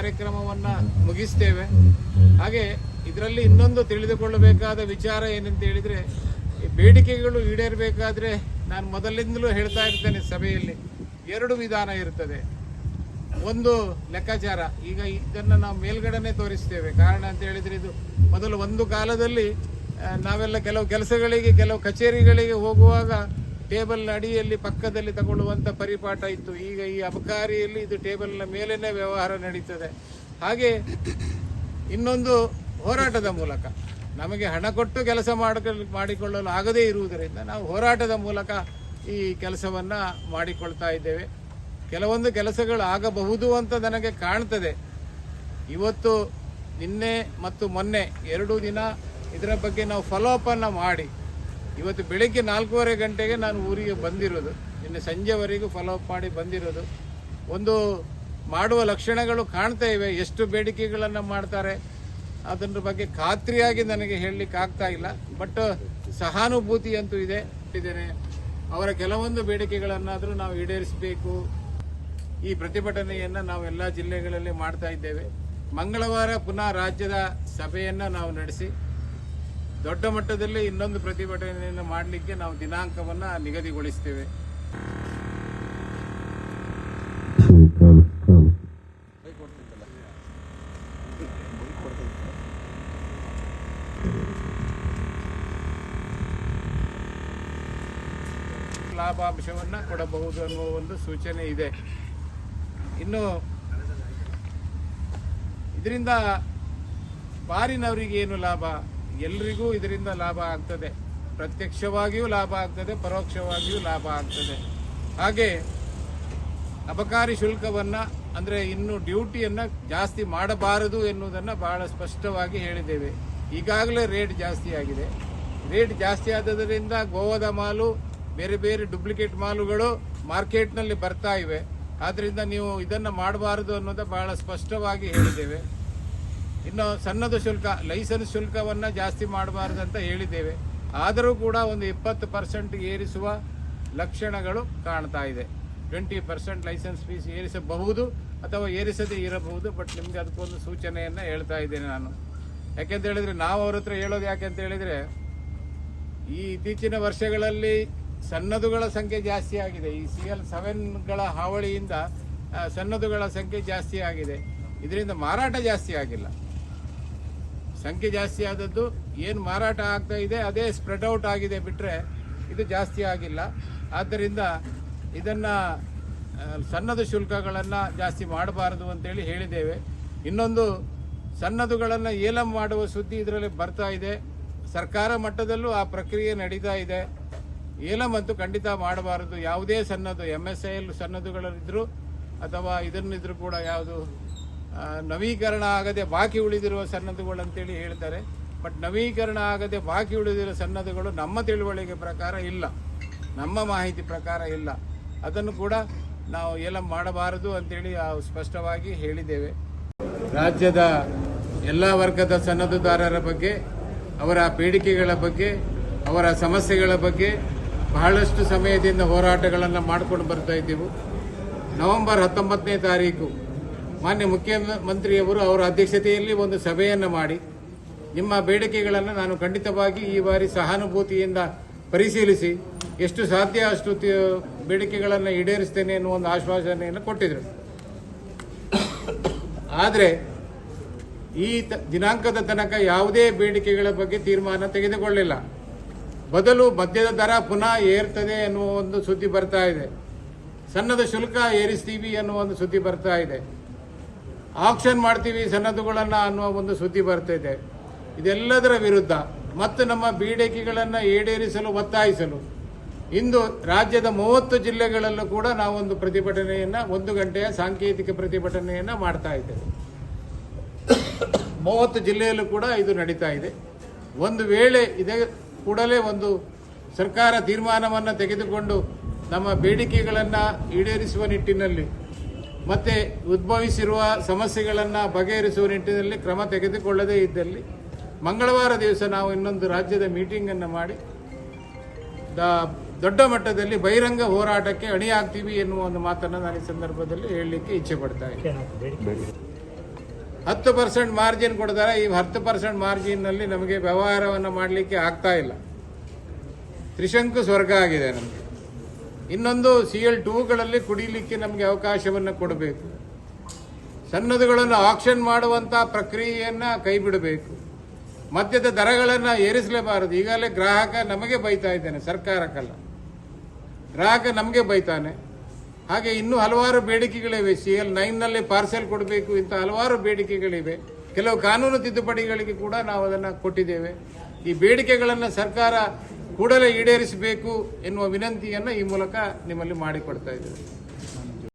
ಕಾರ್ಯಕ್ರಮವನ್ನ ಮುಗಿಸ್ತೇವೆ. ಹಾಗೆ ಇದರಲ್ಲಿ ಇನ್ನೊಂದು ತಿಳಿದುಕೊಳ್ಳಬೇಕಾದ ವಿಚಾರ ಏನಂತ ಹೇಳಿದ್ರೆ ಬೇಡಿಕೆಗಳು ಈಡೇರಬೇಕಾದ್ರೆ ನಾನು ಮೊದಲಿಂದಲೂ ಹೇಳ್ತಾ ಇರ್ತೇನೆ ಸಭೆಯಲ್ಲಿ, ಎರಡು ವಿಧಾನ ಇರ್ತದೆ. ಒಂದು ಲೆಕ್ಕಾಚಾರ. ಈಗ ಇದನ್ನು ನಾವು ಮೇಲ್ಗಡೆನೆ ತೋರಿಸ್ತೇವೆ. ಕಾರಣ ಅಂತ ಹೇಳಿದ್ರೆ ಇದು ಮೊದಲು ಒಂದು ಕಾಲದಲ್ಲಿ ನಾವೆಲ್ಲ ಕೆಲವು ಕೆಲಸಗಳಿಗೆ, ಕೆಲವು ಕಚೇರಿಗಳಿಗೆ ಹೋಗುವಾಗ ಟೇಬಲ್ ಅಡಿಯಲ್ಲಿ ಪಕ್ಕದಲ್ಲಿ ತಗೊಳ್ಳುವಂಥ ಪರಿಪಾಠ ಇತ್ತು. ಈಗ ಈ ಅಬಕಾರಿಯಲ್ಲಿ ಇದು ಟೇಬಲ್ನ ಮೇಲೇ ವ್ಯವಹಾರ ನಡೀತದೆ. ಹಾಗೆ ಇನ್ನೊಂದು ಹೋರಾಟದ ಮೂಲಕ ನಮಗೆ ಹಣ ಕೊಟ್ಟು ಕೆಲಸ ಮಾಡಿಕೊಳ್ಳ ಮಾಡಿಕೊಳ್ಳಲು ಆಗದೇ ಇರುವುದರಿಂದ ನಾವು ಹೋರಾಟದ ಮೂಲಕ ಈ ಕೆಲಸವನ್ನ ಮಾಡಿಕೊಳ್ತಾ ಇದ್ದೇವೆ. ಕೆಲವೊಂದು ಕೆಲಸಗಳು ಆಗಬಹುದು ಅಂತ ನನಗೆ ಕಾಣ್ತದೆ. ಇವತ್ತು ನಿನ್ನೆ ಮತ್ತು ಮೊನ್ನೆ ಎರಡು ದಿನ ಇದರ ಬಗ್ಗೆ ನಾವು ಫಾಲೋ ಅಪ್ ಅನ್ನ ಮಾಡಿ ಇವತ್ತು ಬೆಳಗ್ಗೆ ನಾಲ್ಕೂವರೆ ಗಂಟೆಗೆ ನಾನು ಊರಿಗೆ ಬಂದಿರೋದು. ನಿನ್ನೆ ಸಂಜೆವರೆಗೂ ಫಾಲೋ ಅಪ್ ಮಾಡಿ ಬಂದಿರೋದು. ಒಂದು ಮಾಡುವ ಲಕ್ಷಣಗಳು ಕಾಣ್ತಾ ಇವೆ. ಎಷ್ಟು ಬೇಡಿಕೆಗಳನ್ನು ಮಾಡ್ತಾರೆ ಅದರ ಬಗ್ಗೆ ಖಾತ್ರಿಯಾಗಿ ನನಗೆ ಹೇಳಲಿಕ್ಕೆ ಆಗ್ತಾ ಇಲ್ಲ. ಬಟ್ ಸಹಾನುಭೂತಿ ಅಂತೂ ಇದೆ. ಇದ್ದೇನೆ ಅವರ ಕೆಲವೊಂದು ಬೇಡಿಕೆಗಳನ್ನಾದರೂ ನಾವು ಈಡೇರಿಸಬೇಕು. ಈ ಪ್ರತಿಭಟನೆಯನ್ನ ನಾವು ಎಲ್ಲ ಜಿಲ್ಲೆಗಳಲ್ಲಿ ಮಾಡ್ತಾ ಇದ್ದೇವೆ. ಮಂಗಳವಾರ ಪುನಃ ರಾಜ್ಯದ ಸಭೆಯನ್ನು ನಾವು ನಡೆಸಿ ದೊಡ್ಡ ಮಟ್ಟದಲ್ಲಿ ಇನ್ನೊಂದು ಪ್ರತಿಭಟನೆಯನ್ನು ಮಾಡಲಿಕ್ಕೆ ನಾವು ದಿನಾಂಕವನ್ನು ನಿಗದಿಗೊಳಿಸ್ತೇವೆ ಲಾಭಾಂಶವನ್ನು ಕೊಡಬಹುದು ಅನ್ನುವ ಒಂದು ಸೂಚನೆ ಇದೆ. ಇನ್ನು ಇದರಿಂದ ಬಾರಿನವರಿಗೆ ಏನು ಲಾಭ? ಎಲ್ರಿಗೂ ಇದರಿಂದ ಲಾಭ ಆಗ್ತದೆ. ಪ್ರತ್ಯಕ್ಷವಾಗಿಯೂ ಲಾಭ ಆಗ್ತದೆ, ಪರೋಕ್ಷವಾಗಿಯೂ ಲಾಭ ಆಗ್ತದೆ. ಹಾಗೆ ಅಬಕಾರಿ ಶುಲ್ಕವನ್ನ, ಅಂದ್ರೆ ಇನ್ನು ಡ್ಯೂಟಿಯನ್ನು ಜಾಸ್ತಿ ಮಾಡಬಾರದು ಎನ್ನುವುದನ್ನು ಬಹಳ ಸ್ಪಷ್ಟವಾಗಿ ಹೇಳಿದ್ದೇವೆ. ಈಗಾಗಲೇ ರೇಟ್ ಜಾಸ್ತಿ ಆಗಿದೆ. ರೇಟ್ ಜಾಸ್ತಿ ಆದದರಿಂದ ಗೋವಾದ ಮಾಲು, ಬೇರೆ ಬೇರೆ ಡೂಪ್ಲಿಕೇಟ್ ಮಾಲುಗಳು ಮಾರ್ಕೆಟ್ನಲ್ಲಿ ಬರ್ತಾ ಇವೆ. ಆದ್ದರಿಂದ ನೀವು ಇದನ್ನ ಮಾಡಬಾರದು ಅನ್ನೋದು ಬಹಳ ಸ್ಪಷ್ಟವಾಗಿ ಹೇಳಿದ್ದೇವೆ. ಇನ್ನು ಸಣ್ಣದು ಶುಲ್ಕ, ಲೈಸೆನ್ಸ್ ಶುಲ್ಕವನ್ನು ಜಾಸ್ತಿ ಮಾಡಬಾರದು ಅಂತ ಹೇಳಿದ್ದೇವೆ. ಆದರೂ ಕೂಡ ಒಂದು ಇಪ್ಪತ್ತು ಪರ್ಸೆಂಟ್ ಏರಿಸುವ ಲಕ್ಷಣಗಳು ಕಾಣ್ತಾ ಇದೆ. ಟ್ವೆಂಟಿ ಪರ್ಸೆಂಟ್ ಲೈಸೆನ್ಸ್ ಫೀಸ್ ಏರಿಸಬಹುದು ಅಥವಾ ಏರಿಸದೇ ಇರಬಹುದು, ಬಟ್ ನಿಮಗೆ ಅದಕ್ಕೊಂದು ಸೂಚನೆಯನ್ನು ಹೇಳ್ತಾ ಇದ್ದೇನೆ ನಾನು. ಯಾಕೆಂತ ಹೇಳಿದ್ರೆ, ನಾವು ಅವ್ರ ಹತ್ರ ಹೇಳೋದು ಯಾಕೆ ಅಂತ ಹೇಳಿದ್ರೆ, ಈ ಇತ್ತೀಚಿನ ವರ್ಷಗಳಲ್ಲಿ ಸನ್ನದುಗಳ ಸಂಖ್ಯೆ ಜಾಸ್ತಿ ಆಗಿದೆ. ಈ ಸಿ ಎಲ್ ಸೆವೆನ್ಗಳ ಹಾವಳಿಯಿಂದ ಸನ್ನದುಗಳ ಸಂಖ್ಯೆ ಜಾಸ್ತಿ ಆಗಿದೆ. ಇದರಿಂದ ಮಾರಾಟ ಜಾಸ್ತಿ ಆಗಿಲ್ಲ. ಸಂಖ್ಯೆ ಜಾಸ್ತಿ ಆದದ್ದು ಏನು ಮಾರಾಟ ಆಗ್ತಾ ಇದೆ, ಅದೇ ಸ್ಪ್ರೆಡ್ ಔಟ್ ಆಗಿದೆ ಬಿಟ್ರೆ ಇದು ಜಾಸ್ತಿ ಆಗಿಲ್ಲ. ಆದ್ದರಿಂದ ಇದನ್ನ ಸಣ್ಣದು ಶುಲ್ಕಗಳನ್ನು ಜಾಸ್ತಿ ಮಾಡಬಾರದು ಅಂತೇಳಿ ಹೇಳಿದ್ದೇವೆ. ಇನ್ನೊಂದು, ಸಣ್ಣದುಗಳನ್ನು ಏಲಂ ಮಾಡುವ ಸುದ್ದಿ ಇದರಲ್ಲಿ ಬರ್ತಾ ಇದೆ. ಸರ್ಕಾರ ಮಟ್ಟದಲ್ಲೂ ಆ ಪ್ರಕ್ರಿಯೆ ನಡೀತಾ ಇದೆ. ಏಲಂ ಅಂತೂ ಖಂಡಿತ ಮಾಡಬಾರದು. ಯಾವುದೇ ಸಣ್ಣದು ಎಂ ಎಸ್ ಐ ಎಲ್ ಸನ್ನದುಗಳಿದ್ರು ಅಥವಾ ಇದನ್ನಿದ್ರು ಕೂಡ ಯಾವುದು ನವೀಕರಣ ಆಗದೆ ಬಾಕಿ ಉಳಿದಿರುವ ಸನ್ನದುಗಳು ಅಂತೇಳಿ ಹೇಳ್ತಾರೆ. ಬಟ್ ನವೀಕರಣ ಆಗದೆ ಬಾಕಿ ಉಳಿದಿರುವ ಸನ್ನದುಗಳು ನಮ್ಮ ತಿಳುವಳಿಕೆ ಪ್ರಕಾರ ಇಲ್ಲ. ನಮ್ಮ ಮಾಹಿತಿ ಪ್ರಕಾರ ಇಲ್ಲ. ಅದನ್ನು ಕೂಡ ನಾವು ಎಲ್ಲ ಮಾಡಬಾರದು ಅಂತೇಳಿ ಸ್ಪಷ್ಟವಾಗಿ ಹೇಳಿದ್ದೇವೆ. ರಾಜ್ಯದ ಎಲ್ಲ ವರ್ಗದ ಸನ್ನದುದಾರರ ಬಗ್ಗೆ, ಅವರ ಬೇಡಿಕೆಗಳ ಬಗ್ಗೆ, ಅವರ ಸಮಸ್ಯೆಗಳ ಬಗ್ಗೆ ಬಹಳಷ್ಟು ಸಮಯದಿಂದ ಹೋರಾಟಗಳನ್ನು ಮಾಡಿಕೊಂಡು ಬರ್ತಾ ಇದ್ದೆವು. ನವೆಂಬರ್ ಹತ್ತೊಂಬತ್ತನೇ ತಾರೀಕು ಮಾನ್ಯ ಮುಖ್ಯಮಂತ್ರಿಯವರು ಅವರ ಅಧ್ಯಕ್ಷತೆಯಲ್ಲಿ ಒಂದು ಸಭೆಯನ್ನು ಮಾಡಿ ನಿಮ್ಮ ಬೇಡಿಕೆಗಳನ್ನು ನಾನು ಖಂಡಿತವಾಗಿ ಈ ಬಾರಿ ಸಹಾನುಭೂತಿಯಿಂದ ಪರಿಶೀಲಿಸಿ ಎಷ್ಟು ಸಾಧ್ಯ ಅಷ್ಟು ಬೇಡಿಕೆಗಳನ್ನು ಈಡೇರಿಸ್ತೇನೆ ಎನ್ನುವ ಒಂದು ಆಶ್ವಾಸನೆಯನ್ನು ಕೊಟ್ಟಿದ್ರು. ಆದರೆ ಈ ದಿನಾಂಕದ ತನಕ ಯಾವುದೇ ಬೇಡಿಕೆಗಳ ಬಗ್ಗೆ ತೀರ್ಮಾನ ತೆಗೆದುಕೊಳ್ಳಿಲ್ಲ. ಬದಲು ಮದ್ಯದ ದರ ಪುನಃ ಏರ್ತದೆ ಎನ್ನುವ ಒಂದು ಸುದ್ದಿ ಬರ್ತಾ ಇದೆ. ಸಣ್ಣದ ಶುಲ್ಕ ಏರಿಸ್ತೀವಿ ಅನ್ನುವ ಒಂದು ಸುದ್ದಿ ಬರ್ತಾ ಇದೆ. ಆಕ್ಷನ್ ಮಾಡ್ತೀವಿ ಸನ್ನದ್ದುಗಳನ್ನು ಅನ್ನುವ ಒಂದು ಸುದ್ದಿ ಬರ್ತಾ ಇದೆ. ಇದೆಲ್ಲದರ ವಿರುದ್ಧ ಮತ್ತು ನಮ್ಮ ಬೇಡಿಕೆಗಳನ್ನು ಈಡೇರಿಸಲು, ಒತ್ತಾಯಿಸಲು ಇಂದು ರಾಜ್ಯದ ಮೂವತ್ತು ಜಿಲ್ಲೆಗಳಲ್ಲೂ ಕೂಡ ನಾವೊಂದು ಪ್ರತಿಭಟನೆಯನ್ನು, ಒಂದು ಗಂಟೆಯ ಸಾಂಕೇತಿಕ ಪ್ರತಿಭಟನೆಯನ್ನು ಮಾಡ್ತಾ ಇದ್ದೇವೆ. ಮೂವತ್ತು ಜಿಲ್ಲೆಯಲ್ಲೂ ಕೂಡ ಇದು ನಡೀತಾ ಇದೆ. ಒಂದು ವೇಳೆ ಇದೇ ಕೂಡಲೇ ಒಂದು ಸರ್ಕಾರ ತೀರ್ಮಾನವನ್ನು ತೆಗೆದುಕೊಂಡು ನಮ್ಮ ಬೇಡಿಕೆಗಳನ್ನು ಈಡೇರಿಸುವ ನಿಟ್ಟಿನಲ್ಲಿ ಮತ್ತೆ ಉದ್ಭವಿಸಿರುವ ಸಮಸ್ಯೆಗಳನ್ನು ಬಗೆಹರಿಸುವ ನಿಟ್ಟಿನಲ್ಲಿ ಕ್ರಮ ತೆಗೆದುಕೊಳ್ಳದೇ ಇದ್ದಲ್ಲಿ ಮಂಗಳವಾರ ದಿವಸ ನಾವು ಇನ್ನೊಂದು ರಾಜ್ಯದ ಮೀಟಿಂಗನ್ನು ಮಾಡಿ, ದ- ದೊಡ್ಡ ಮಟ್ಟದಲ್ಲಿ ಬಹಿರಂಗ ಹೋರಾಟಕ್ಕೆ ಅಣಿಯಾಗ್ತೀವಿ ಎನ್ನುವ ಒಂದು ಮಾತನ್ನು ನಾನು ಈ ಸಂದರ್ಭದಲ್ಲಿ ಹೇಳಲಿಕ್ಕೆ ಇಚ್ಛೆ ಪಡ್ತಾ ಹತ್ತು ಪರ್ಸೆಂಟ್ ಮಾರ್ಜಿನ್ ಕೊಡ್ತಾರೆ. ಈ ಹತ್ತು ಪರ್ಸೆಂಟ್ ಮಾರ್ಜಿನ್ನಲ್ಲಿ ನಮಗೆ ವ್ಯವಹಾರವನ್ನು ಮಾಡಲಿಕ್ಕೆ ಆಗ್ತಾ ಇಲ್ಲ. ತ್ರಿಶಂಕು ಸ್ವರ್ಗ ಆಗಿದೆ ನಮಗೆ. ಇನ್ನೊಂದು ಸಿ ಎಲ್ ಟೂಗಳಲ್ಲಿ ಕುಡಿಲಿಕ್ಕೆ ನಮಗೆ ಅವಕಾಶವನ್ನು ಕೊಡಬೇಕು. ಸಣ್ಣದುಗಳನ್ನು ಆಕ್ಷನ್ ಮಾಡುವಂಥ ಪ್ರಕ್ರಿಯೆಯನ್ನು ಕೈ ಬಿಡಬೇಕು ಮದ್ಯದ ದರಗಳನ್ನು ಏರಿಸಲೇಬಾರದು. ಈಗಾಗಲೇ ಗ್ರಾಹಕ ನಮಗೆ ಬೈತಾ ಇದ್ದಾನೆ, ಸರ್ಕಾರಕ್ಕಲ್ಲ. ಗ್ರಾಹಕ ನಮಗೆ ಬೈತಾನೆ. ಹಾಗೆ ಇನ್ನೂ ಹಲವಾರು ಬೇಡಿಕೆಗಳಿವೆ. ಸಿ ಎಲ್ ನೈನ್ನಲ್ಲಿ ಪಾರ್ಸೆಲ್ ಕೊಡಬೇಕು ಇಂಥ ಹಲವಾರು ಬೇಡಿಕೆಗಳಿವೆ. ಕೆಲವು ಕಾನೂನು ತಿದ್ದುಪಡಿಗಳಿಗೆ ಕೂಡ ನಾವು ಅದನ್ನು ಕೊಟ್ಟಿದ್ದೇವೆ. ಈ ಬೇಡಿಕೆಗಳನ್ನು ಸರ್ಕಾರ ಕೂಡಲೇ ಈಡೇರಿಸಬೇಕು ಎನ್ನುವ ವಿನಂತಿಯನ್ನು ಈ ಮೂಲಕ ನಿಮ್ಮಲ್ಲಿ ಮಾಡಿಕೊಡ್ತಾ ಇದ್ದೇವೆ.